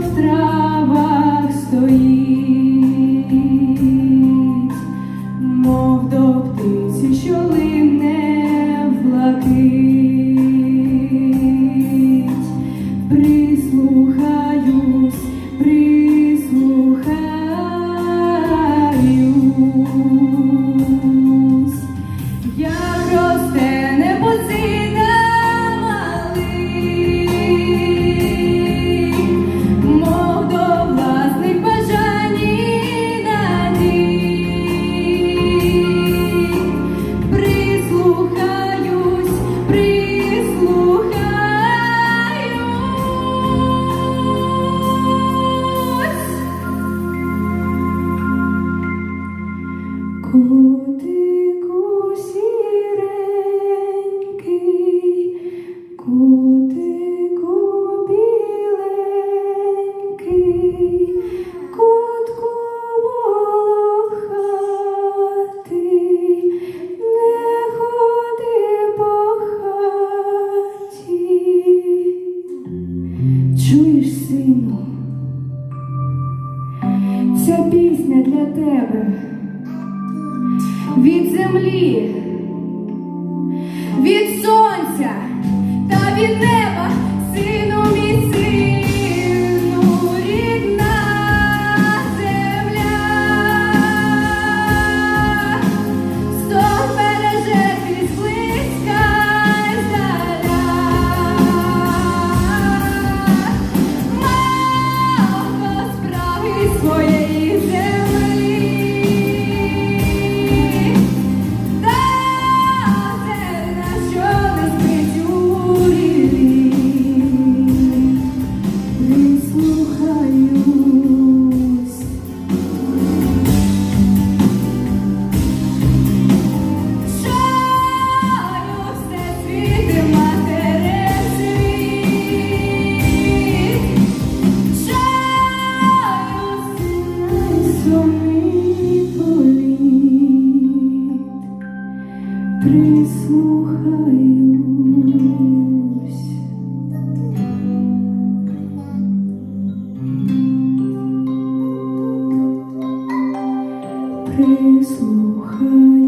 втрат. чуєш, сину, ця пісня для тебе від землі, від сонця та від неба, сину. 不合